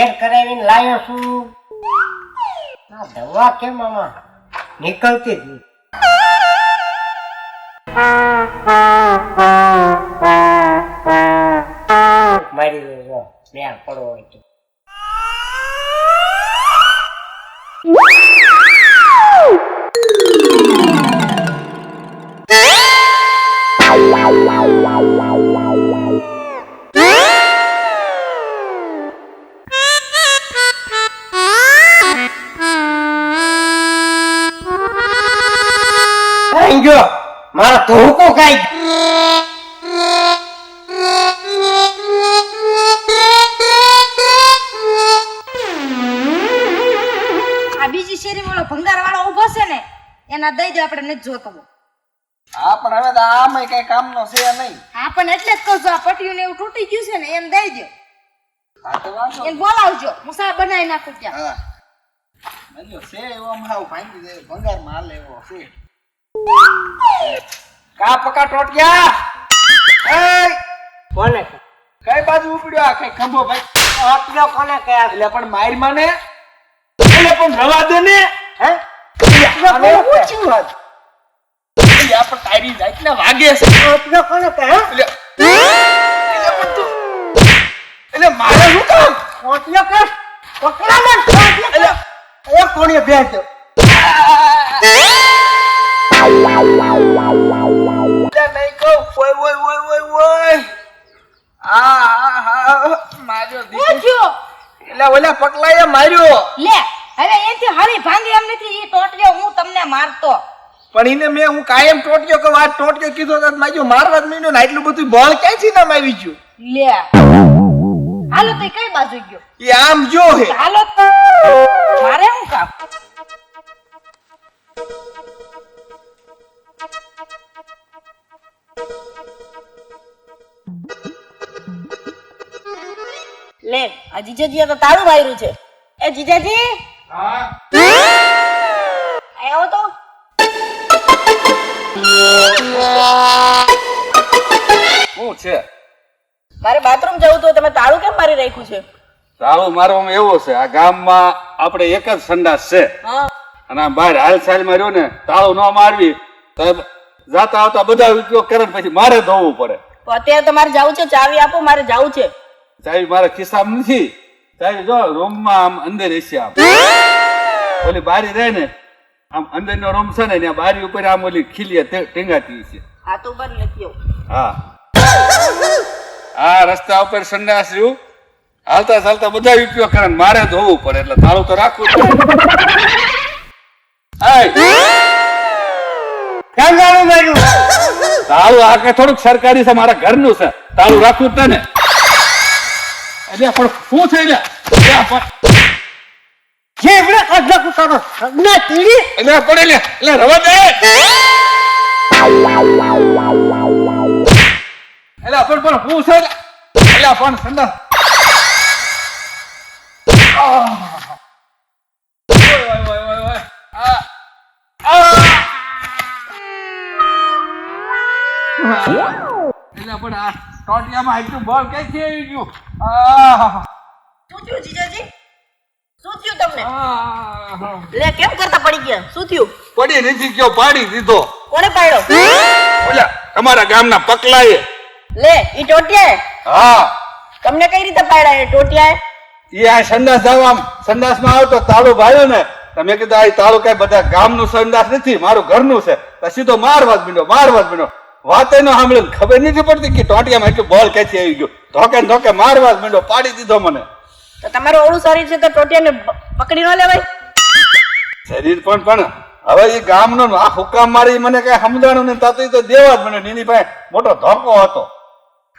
Test કરાવીને લાવ્યો છું આ દવા કેમ આમાં નીકળતી જ નહીં મારી દો જો મેળ પડવો હોય તો આઈ મારા ધોકો કાઈ. આ બીજી શેરી વાળો ભંગાર વાળો ઊભો છે ને એના દઈ દે આપણે નથી જોતો હા. પણ હવે તો આમાંય કઈ કામનો છે નહીં. હા પણ એટલે જ કહું છું આ પટ્યું ને એવું તૂટી ગયું છે ને એમ દઈ દો. એને બોલાવજો હું સા બનાવી નાખું ત્યાં. છે એવો હમણાં ભાંગી દે ભંગાર માલ એવો છે. કા પકા ટોટિયા એ કોને? કઈ બાજુ ઉપડ્યો આ કઈ ખંભો ભાઈ? આટલો કોને કયા? એટલે પણ માર માને? એટલે પણ રવા દે ને? હે? અને પૂછ્યું વાત એટલે આ પણ તારી જાતને વાગે છે. આટલો કોને કયા? એટલે એટલે તું એટલે મારે શું કામ? આટલો કે પકડા ને એટલે એ કોણે બેઠો એટલે નહીં કહું ઓય ઓય ઓય ઓય ઓય આ આ હા માર્યો દીકરો એટલે ઓલા પકલાએ માર્યો લે અરે એથી હળી ભાંગી એમ નથી એ ટોટિયો હું તમને મારતો પણ એને મેં હું કાયમ ટોટ્યો કે વાત ટોટ્યો કીધો તો માર્યો મારવા જ માંડ્યો ને આટલું બધું બળ ક્યાંથી નામ આવી ગયું લે હાલો તો કઈ બાજુ ગયો એ આમ જો હે હાલો તો મારે હું કામ લે આ જીજાજી તો તાળું વાયરું છે. એ જીજાજી? હા? તો? શું છે? મારે બાથરૂમ જવું તો તમે તાળું કેમ મારી રાખ્યું છે? તાળું મારવામાં એવો છે આ ગામમાં આપણે એક જ સંડાસ છે. હા. અને બહાર હાલ ચાલ માર્યો ને તાળું ન મારવી તો જાતા આવતા બધા ઉપયોગ કરે પછી મારે ધોવું પડે. તો અત્યારે તમારે જવું છે ચાવી આપો મારે જવું છે. ચાવી મારા ખિસ્સામાં નથી. ચાવી જો રૂમમાં આમ અંદર એસી આમ. ઓલી બારી રહે ને આમ અંદરનો રૂમ છે ને ત્યાં બારી ઉપર આમ ઓલી ખીલી ટીંગાતી છે આ તો બંધ નથી આવું હા. આ રસ્તા ઉપર સંડાસ રહ્યું હાલતા ચાલતા બધા ઉપયોગ કરે મારે ધોવું પડે એટલે તારું તો રાખવું ગાળું આ કે થોડુંક સરકારી છે મારા ઘરનું છે. તારું રાખવું જ એટલે પણ શું થઈ લે જે એવડે કદલા તારો. સગના તીડી એટલે પડે લે એટલે રવા દે. એટલે પણ પણ શું છે? એટલે પણ. આ. એટલે પણ આ. ટોટિયામાં આટલું બળ ક્યાંથી આવી ગયું? આહ. શું થયું જીજાજી? શું થયું તમને? લે કેમ કરતા પડી ગયા? શું થયું? પડી નથી ગયો પાડી દીધો. કોને પાડ્યો? ઓલા તમારા ગામના પકલાએ. લે ઈ ટોટિયા હા. તમને કઈ રીતે પાડ્યા એ ટોટિયા એ આ સંડાસ સંદાસ સંડાસમાં આવતો તાળો ભાયો ને તમે કીધું આ તાળો કઈ બધા ગામનું સંડાસ નથી મારું ઘરનું છે. તો સીધો મારવા જ મીંડો મારવા જ મીંડો. વાત એનો સાંભળે ખબર નથી પડતી કે ટોટિયામાં એટલું બોલ ક્યાંથી આવી ગયો? ધોકે ધોકે મારવા મીંડો પાડી દીધો મને. તો તમારું ઓળું શરીર છે તો ટોટિયાને પકડી ન લેવાય? શરીર પણ પણ હવે એ ગામનો આ હુકામ મારી મને કઈ સમજાણું ને તાતો તો દેવા જ મને. નીની ભાઈ મોટો ધોકો હતો.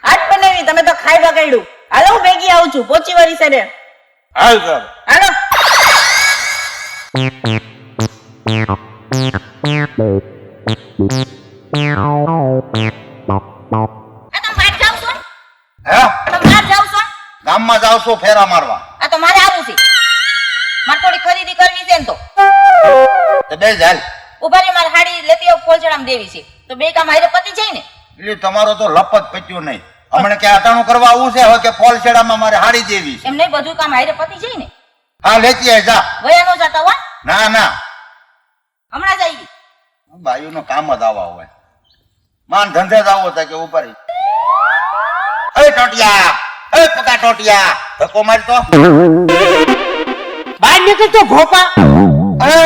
હાથ બનાવી તમે તો ખાઈ બગાડ્યું. હાલો હું ભેગી આવું છું. પોચી વાળી ને. હાલ સર હાલો. છો ફેરા મારવા. આ તો મારે આવું છે. મારે થોડી ખરીદી કરવી છે ને તો. તો બે જાય ઊભા મારે હાડી લેતી આવ ફોલચડામાં દેવી છે. તો બે કામ હારે પતી જાય ને? એટલે તમારો તો લપત જ પચ્યું નહીં. હમણે કે આટાણું કરવા આવું છે હવે કે પોલસેડામાં મારે હાડી દેવી છે. એમ નહીં બધું કામ હારે પતી જાય ને? હા લેતી આય જા. વયા નો જાતા હોય ના ના. હમણાં જ આવી. બાયુનું કામ જ આવા હોય. માન ધંધે જ આવો થાય કે ઉપર અરે ટોટિયા! એ પકા ટોટિયા ધક્કો મારી તો. બહાર નીકળ તો ભોપા એ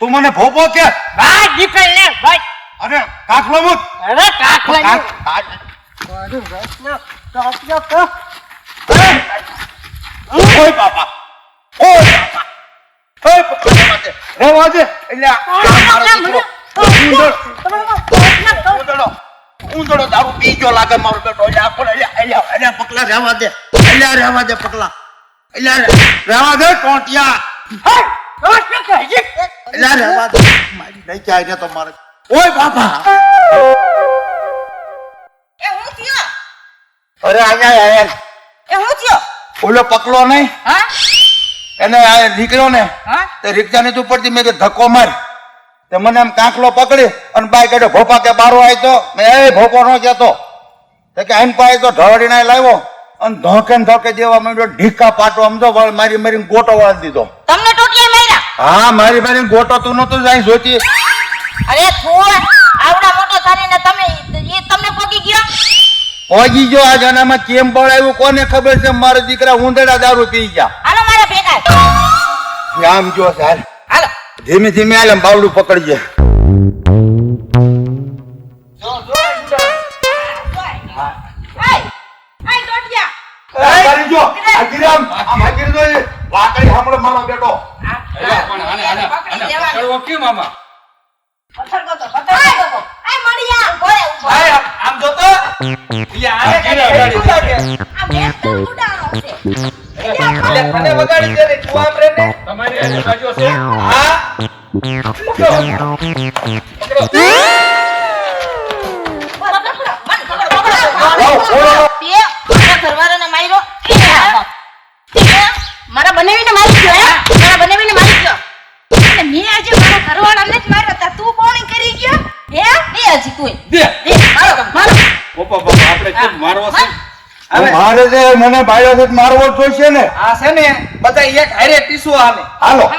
તું મને ભોપો કે? બહાર નીકળ લે ભાઈ અરે કાકલો મુત અરે કાકલા કાક- કાક- મારું રત્ન કાપ્યો તો. ઓય બાપા. ઓય બાપા. ઓય પપ્પા રે વાજે એટલે આ મારો દીકરો ઊંધળો ઊંધળો ઊંધળો દારૂ પી ગયો લાગે મારો બેટો. અલ્યા પણ અલ્યા અલ્યા અલ્યા પકલા રહેવા દે. અલ્યા રહેવા દે પકલા. અલ્યા રહેવા દે ટોટિયા. અલ્યા રહેવા દે. મારી નહીં ક્યાંય તો મારે. ઓય બાપા. એ હું થયો? અરે અહીંયા આયા એ હું થયો? ઓલો પકલો નહીં. હા? એને આ નીકળ્યો ને. હા? તે રિક્ષાની તું ઉપરથી મેં ધક્કો માર. તે મને આમ કાંકલો પકડી અને બાઈ કાઢ્યો ભોપા કે બારો આવી તો મેં એ ભોપો નો કહેતો કે એમ પાય તો ઢળડીને લાવ્યો. અને ધોકે ધોકે જેવા માંડ્યો ઢીકા પાટો વળ મારી મારીને ગોટો વાળી દીધો. તમને ટોટિયા માર્યા? હા મારી મારીને ગોટો તું નતો જાય જોતી. અરે થોડ આવડા મોટો થારીને તમે એ તમને પોગી ગયો? પોગી ગયો આ જનામાં કેમ પડાવ્યું કોને ખબર છે? મારા દીકરા ઊંધેડા દારૂ પી ગયા. હાલો મારા ભેગા. આમ જો સાર હાલો ધીમે ધીમે આલે બાવડું પકડજે. આમ. વાકડી સાંભળો મારો બેટો. પણ આને આને આને પકડવો કેમ આમાં? પથ્થર ગોતો પથ્થર ગોતો. આય મળ્યા ઘોડે ઊભો આય, આમ- આમ જોતો? યા આને આ કાંઈ ગીરા આ મેં તો ઉડાડો છે. તમારી આજુબાજુ હશે. હા પકડો મને ખબર પકડો તે મારા ઘરવાળાને માર્યો તે મારા બનાવીને મારી ગયો હે મારા બનાવીને મારી ગયો અને મેં આજે મારા ઘરવાળાને જ માર્યો તા તું કોણી કરી ગયો હે દે હજી તું દે દે મારો મારો પપ્પા પપ્પા આપણે કેમ મારવા છે હવે મારે છે મને ભાઈઓ છે મારવો જ જોઈશે ને. આ છે ને બધા એક હારે ટીસુ આને હાલો.